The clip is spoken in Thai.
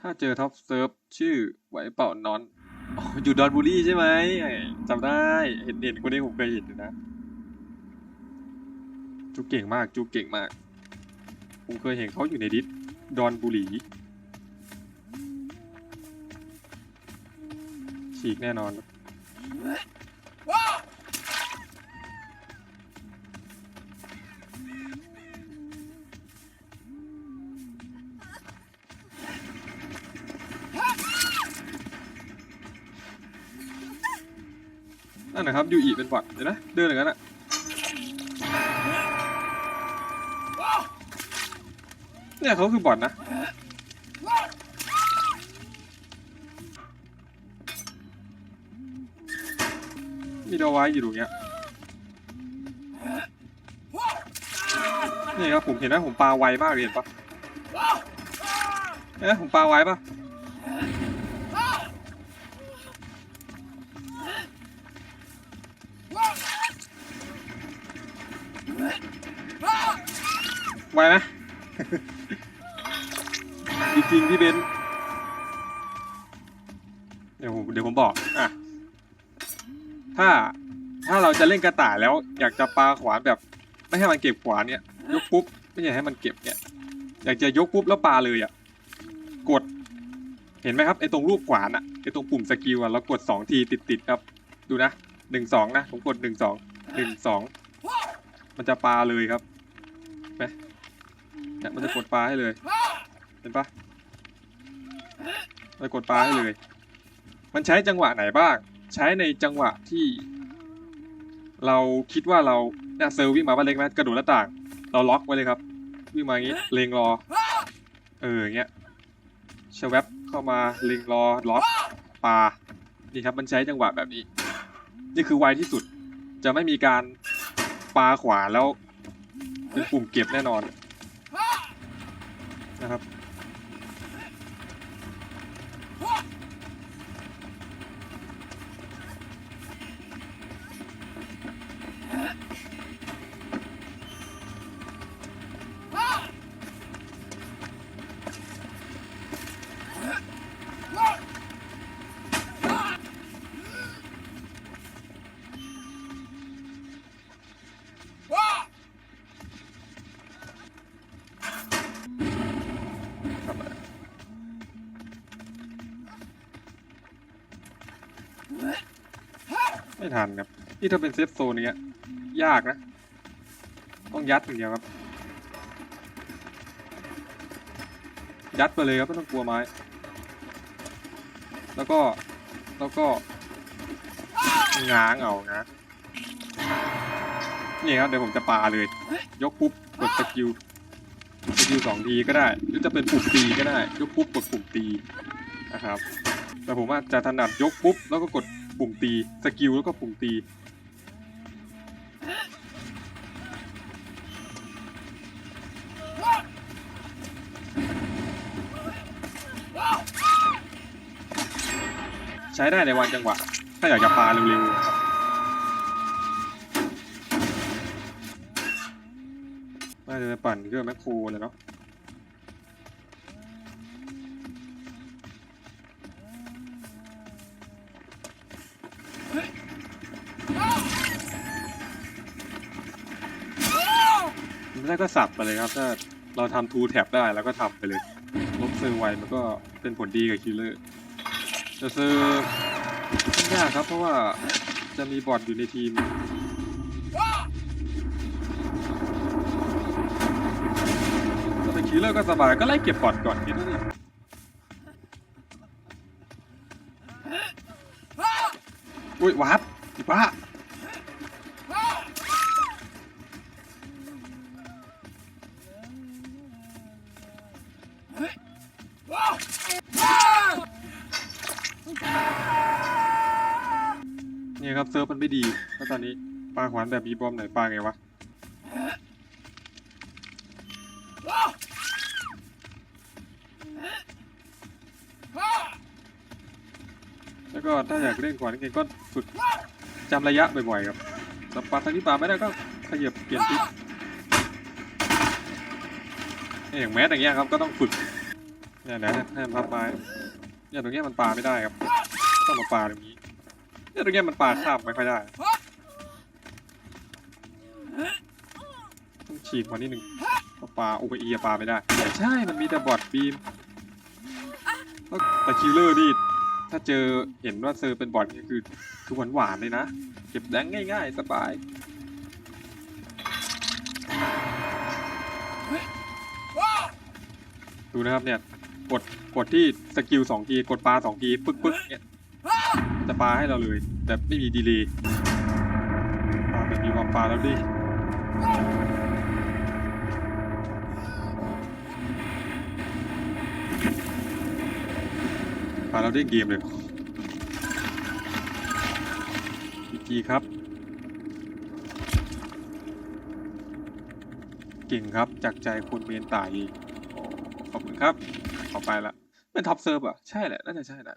ถ้าเจอท็อปเซิร์ฟชื่อไหวเป่านอนออยู่ดอนบุรีใช่ไหมจำได้เห็นเห็นคนนี้ผมเคยเห็นอยู่นะจูเก่งมากจูเก่งมาก ผมเคยเห็นเขาอยู่ในดิสดอนบุรีฉีกแน่นอน นั่นนะครับยูอีเป็นบอทเดี๋ยวนะเดินอย่างนั้นอะเนี่ยเขาคือบอทนะมีดาวไว้อยู่ตรงเนี้ยนี่ครับผมเห็นนะผมปลาไวมากเลยเห็นปะเอ๊ะผมปลาไวปะ ไวไหม จริงๆพี่เบนซ์เดี๋ยวผมเดี๋ยวผมบอกอะถ้าถ้าเราจะเล่นกระต่ายแล้ว อยากจะปาขวานแบบ ไม่ให้มันเก็บขวานเนี่ย ยกปุ๊บไม่อยากให้มันเก็บเนี่ย อยากจะยกปุ๊บแล้วปาเลยอะกด เห็นไหมครับไอ้ตรงรูปขวานอะไอ้ตรงปุ่มสกิลอะเรากดสองทีติดติดๆครับ ดูนะหนึ่งสองนะผมกดหนึ่งสองหนึ่งสอง มันจะปลาเลยครับไหมเนี่ยมันจะกดปลาให้เลย เห็นปะมันกดปลาให้เลย มันใช้จังหวะไหนบ้าง ใช้ในจังหวะที่ เราคิดว่าเราเนี่ยเซอร์วิ่งมาบ้านเล็กนะกระโดดหน้าต่าง เราล็อกไว้เลยครับ วิ่งมาอย่างนี้เลงรอ เอออย่างเงี้ยเชวบเข้ามาเลงรอล็อกปลานี่ครับมันใช้จังหวะแบบนี้ นี่คือไวที่สุดจะไม่มีการ ปลาขวาแล้ว เป็นปุ่มเก็บแน่นอนนะครับ ไม่ทันครับนี่ถ้าเป็นเซฟโซนเนี้ย ยากนะ ต้องยัดอย่างเดียวครับ ยัดไปเลยครับไม่ต้องกลัวไม้ แล้วก็แล้วก็ง้างเอานะนี่ครับเดี๋ยวผมจะปาเลย ยกปุ๊บกดสกิลสกิลสองทีก็ได้ หรือจะเป็นปุ่มตีก็ได้ ยกปุ๊บกดปุ่มตีนะครับ แต่ผมว่าจะถนัดยกปุ๊บแล้วก็กด ปุ่มตีสกิลแล้วก็ปุ่มตีใช้ได้ในวันจังหวะ ถ้าอยากจะปาเร็วๆนะครับน่าจะปปั่นเครื่องแมคโครเลยเนาะ ไม่ได้ก็สับไปเลยครับ ถ้าเราทำทูแท็บได้แล้วก็ทำไปเลยลบเซอร์ไวมันก็เป็นผลดีกับคิลเลอร์แต่เซอร์ยากครับ เพราะว่าจะมีบอทอยู่ในทีมถ้าเป็นคิลเลอร์ก็สบายก็ไล่เก็บบอทก่อนคิดว่านี่อุ้ยวับอีบ้า เนี่ยครับเซิร์ฟมันไม่ดีแล้วตอนนี้ปลาขวานแบบมีบอมไหนปลาไงวะแล้วก็ถ้าอยากเล่นขวานเก่งก็ฝึกจำระยะบ่อยๆครับแต่ปลาทางนี้ปลาไม่ได้ก็ขยับเปลี่ยนทิศอย่างแมสอย่างเงี้ยครับก็ต้องฝึกเนี่ยเดี๋ยวให้มันพับไม้ เนี่ยตรงเนี้ยมันปลาไม่ได้ครับต้องมาปลาตรงนี้เนี่ยตรงเนี้ยมันปลาข้ามไม่ค่อยได้ต้องฉีกมานิดนึงเพราปลาโอเปอีปลาไม่ได้แต่ใช่มันมีแต่บอดบีมแต่คิลเลอร์นี่ถ้าเจอเห็นว่าเซอร์เป็นบอดนี่คือคือหวานหวานๆเลยนะเก็บแดงง่าย ๆ สบายดูนะครับเนี่ย กดกดที่สกิลสองทีกดปลาสองทีปึ๊กปึ๊กเนี่ยจะปลาให้เราเลย แต่ไม่มีดีเลย์ปลาแบบมีความปลาแล้วดิปลาแล้วได้เกมเลยจีครับ เก่งครับจากใจคนเมนตายขอบคุณครับ ขอไปละเป็นท็อปเซิร์ฟอะ ใช่แหละ น่าจะใช่แหละ